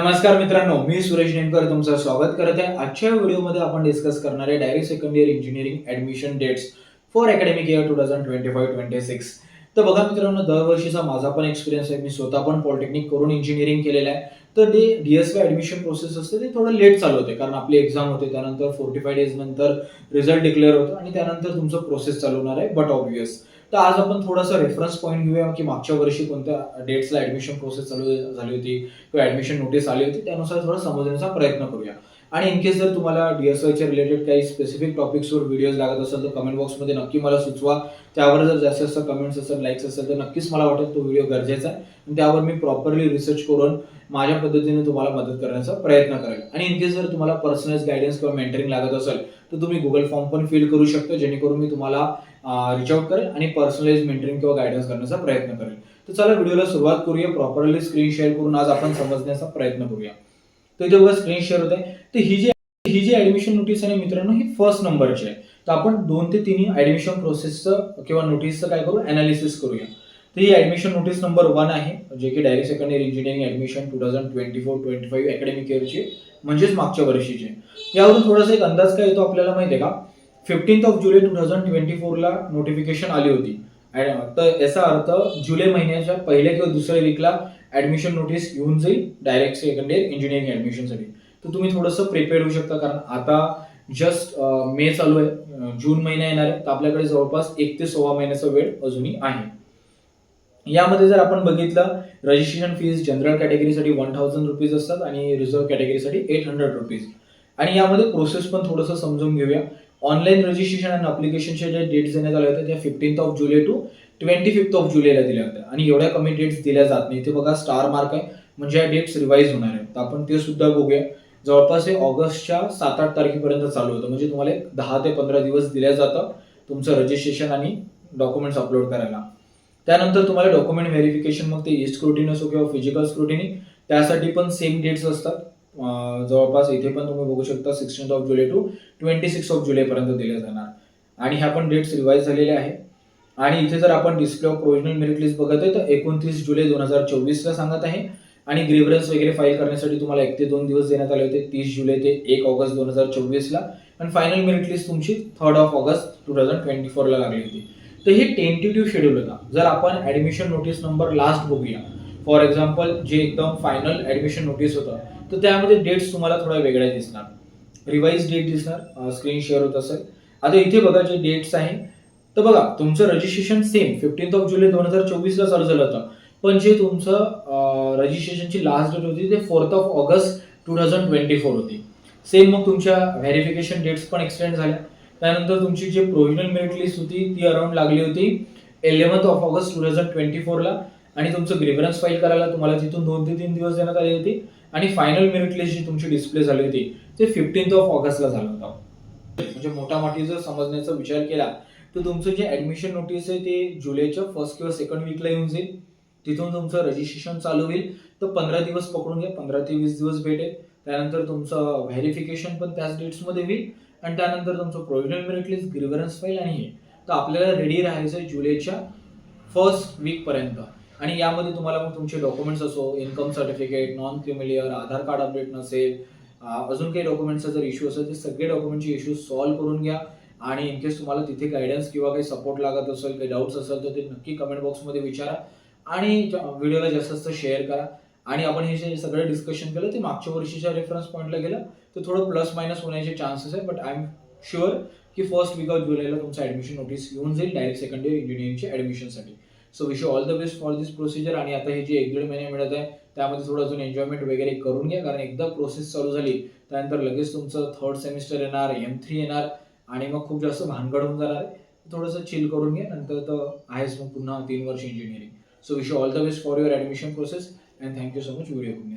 नमस्कार मित्रांनो मी सुरेश नेमकर तुमचं स्वागत करत आहे. आजच्या व्हिडिओमध्ये आपण डिस्कस करणार आहे direct second year engineering admission dates for academic year two thousand twenty five twenty six तर बघा मित्रांनो दरवर्षीचा माझा पण एक्सपिरियन्स आहे. मी स्वतः पण पॉलिटेक्निक करून इंजिनिअरिंग केलेलं आहे. तर ते D S Y admission process असते ते थोडं लेट चालू होते. कारण आपली एक्झाम होते त्यानंतर फोर्टी फाय डेज नंतर रिझल्ट डिक्लेअर होतो आणि त्यानंतर तुमचं प्रोसेस चालू होणार आहे. बट ऑब्वियस तर आज आपण थोडासा रेफरन्स पॉईंट घेऊया की मागच्या वर्षी कोणत्या डेट्सला ऍडमिशन प्रोसेस चालू झाली होती किंवा ऍडमिशन नोटीस आली होती त्यानुसार थोडं समजण्याचा प्रयत्न करूया. आणि इन केस जर तुम्हाला डीएसवायच्या रिलेटेड काही स्पेसिफिक टॉपिक्सवर व्हिडिओज लागत असेल तर कमेंट बॉक्समध्ये नक्की मला सुचवा. त्यावर जर जास्त जास्त कमेंट्स असेल लाईक्स असेल तर नक्कीच मला वाटेल तो व्हिडिओ गरजेचा आहे. आणि त्यावर मी प्रॉपरली रिसर्च करून माझ्या पद्धतीने तुम्हाला मदत करण्याचा प्रयत्न करेल. आणि इन केस जर तुम्हाला पर्सनलाइज गायडन्स किंवा मेंटरिंग लागत असेल तर तुम्ही गुगल फॉर्म पण फिल करू शकता जेणेकरून मी तुम्हाला रिच आउट करेल आणि पर्सनलाइज मेंटरिंग किंवा गायडन्स करण्याचा प्रयत्न करेल. तर चला व्हिडिओला सुरुवात करूया. प्रॉपरली स्क्रीन शेअर करून आज आपण समजण्याचा प्रयत्न करूया. तर इथे बघा स्क्रीन शेअर होत. आहे तर ही जी ही जी ऍडमिशन नोटीस आहे मित्रांनो ही फर्स्ट नंबरची आहे. तर आपण दोन ते तिन्ही ऍडमिशन प्रोसेसचं किंवा नोटीसचं काय करू? अनालिसिस करूया. तर ही ऍडमिशन नोटीस नंबर वन आहे जे की direct second year engineering admission two thousand twenty four twenty five academic इयरची म्हणजेच मागच्या वर्षीची. यावरून थोडासा एक अंदाज काय येतो आपल्याला माहिती आहे का? Fifteenth of July two thousand twenty फोरला नोटिफिकेशन आली होती. तर याचा अर्थ जुलै महिन्याच्या पहिल्या किंवा दुसऱ्या वीकला ऍडमिशन नोटीस येऊन जाईल. डायरेक्ट सेकंड इयर इंजिनिअरिंग ऍडमिशनसाठी तर तुम्ही थोडंसं प्रिपेअर होऊ शकता. कारण आता जस्ट मे चालू आहे. जून महिना येणार आहे. तर आपल्याकडे जवळपास एक ते सव्वा महिन्याचा वेळ अजूनही आहे. यामध्ये जर आपण बघितलं रजिस्ट्रेशन फीज जनरल कॅटेगरीसाठी वन थाउजंड रुपीज असतात आणि रिझर्व्ह कॅटेगरीसाठी एट हंड्रेड रुपीज आणि यामध्ये प्रोसेस पण थोडंसं समजून घेऊया. ऑनलाईन रजिस्ट्रेशन आणि अप्लिकेशनच्या ज्या डेट्स देण्यात आल्या होत्या त्या fifteenth of July to twenty fifth of जुलैला दिल्या होत्या. आणि एवढ्या कमी डेट्स दिल्या जात नाही. इथे बघा स्टार मार्क आहे. म्हणजे या डेट्स रिवाईज होणार आहेत. तर आपण ते सुद्धा बघूया. जवळपास हे ऑगस्टच्या सात आठ तारखेपर्यंत चालू होतं. म्हणजे तुम्हाला एक दहा ते पंधरा दिवस दिल्या जातं तुमचं रजिस्ट्रेशन आणि डॉक्युमेंट्स अपलोड करायला. त्यानंतर तुम्हाला डॉक्युमेंट व्हेरिफिकेशन मग ते ई स्क्रुटिनी असो किंवा फिजिकल स्क्रुटिनी त्यासाठी पण सेम डेट्स असतात. जवळपास इथे पण तुम्ही बघू शकता sixteen of July to twenty six of जुलैपर्यंत दिल्या जाणार. आणि ह्या पण डेट्स रिवाईज झालेल्या आहे आणि इथे जर आपण display of provisional merit list बघत आहे तर एकोणतीस जुलै दोन हजार चोवीसला सांगत आहे. आणि ग्रेव्हरन्स वगैरे फाईल करण्यासाठी तुम्हाला एक ते दोन दिवस देण्यात आले होते तीस जुलै ते एक ऑगस्ट दोन हजार चोवीसला. आणि फायनल मेरिट लिस्ट तुमची third of August two thousand twenty फोरला लागली होती. तर हे टेंटेटिव्ह शेड्यूल होता. जर आपण ऍडमिशन नोटीस नंबर लास्ट बघूया. फॉर एक्झाम्पल जे एकदम फायनल ऍडमिशन नोटीस होतं तर त्यामध्ये डेट्स तुम्हाला थोड्या वेगळ्या दिसणार. रिवाईज डेट दिसणार. स्क्रीन शेअर होत असेल. आता इथे बघा जे डेट्स आहे तर बघा तुमचं registration same fifteenth of July दोन हजार चोवीसला चालू झालं होतं. पण जे तुमचं रजिस्ट्रेशनची लास्ट डेट होती ते fourth of August two thousand twenty four होती. सेम मग तुमच्या व्हेरिफिकेशन डेट्स पण एक्सटेंड झाल्या. त्यानंतर तुमची जी प्रोव्हिजनल मेरिट लिस्ट होती ती अराउंड लागली होती eleventh of August two thousand twenty फोरला आणि तुमचं ग्रेव्हरन्स फाईल करायला तुम्हाला तिथून दोन ते तीन दिवस देण्यात आली होती. आणि फायनल मेरिट लिस्ट जी तुमची डिस्प्ले झाली होती ते फिफ्टीन्थ ऑफ ऑगस्टला झालं होतं. म्हणजे मोठामोठी जर समजण्याचा विचार केला तर तुमचं जे ॲडमिशन नोटीस आहे ते जुलैच्या फर्स्ट किंवा सेकंड वीकला येऊन जाईल. तिथून तुमचं रजिस्ट्रेशन चालू होईल. तर पंधरा दिवस पकडून घ्या. पंधरा ते वीस दिवस भेटेल. त्यानंतर तुमचं व्हेरिफिकेशन पण त्याच डेट्समध्ये होईल. आणि त्यानंतर तुमचं provisional merit list grievance file आणि हे. तर आपल्याला रेडी राहायचं आहे जुलैच्या फर्स्ट वीकपर्यंत आणि यामध्ये तुम्हाला मग तुमचे डॉक्युमेंट्स असो income certificate non creamy layer Aadhaar card update नसेल अजून काही डॉक्युमेंट्सचा जर इश्यू असेल ते सगळे डॉक्युमेंटचे इश्यू सॉल्व्ह करून घ्या. आणि इनकेस तुम्हाला तिथे गायडन्स किंवा काही सपोर्ट लागत असेल काही डाऊट्स असेल तर ते नक्की कमेंट बॉक्समध्ये विचारा. आणि व्हिडिओला जास्त जास्त शेअर करा. आणि आपण हे जे सगळं डिस्कशन केलं ते मागच्या वर्षीच्या रेफरन्स पॉईंटला गेलं तर थोडं प्लस मायनस होण्याचे चान्सेस आहे. बट आय एम शुअर की फर्स्ट वीक ऑफ जुलैला तुमचं ऍडमिशन नोटीस येऊन जाईल डायरेक्ट सेकंड इयर इंजिनिअरिंगच्या ॲडमिशनसाठी so wish all the best for this procedure आणि आता हे जे एक दीड महिने मिळत आहे त्यामध्ये थोडं अजून एन्जॉयमेंट वगैरे करून घ्या. कारण एकदा प्रोसेस चालू झाली त्यानंतर लगेच तुमचं थर्ड सेमिस्टर येणार एम थ्री येणार. आणि मग खूप जास्त भानगड होऊन जाणार आहे. थोडंसं चिल करून घे नंतर तर आहेच मग पुन्हा तीन वर्ष engineering so wish all the best for your admission process and thank you so much video बघण्यासाठी.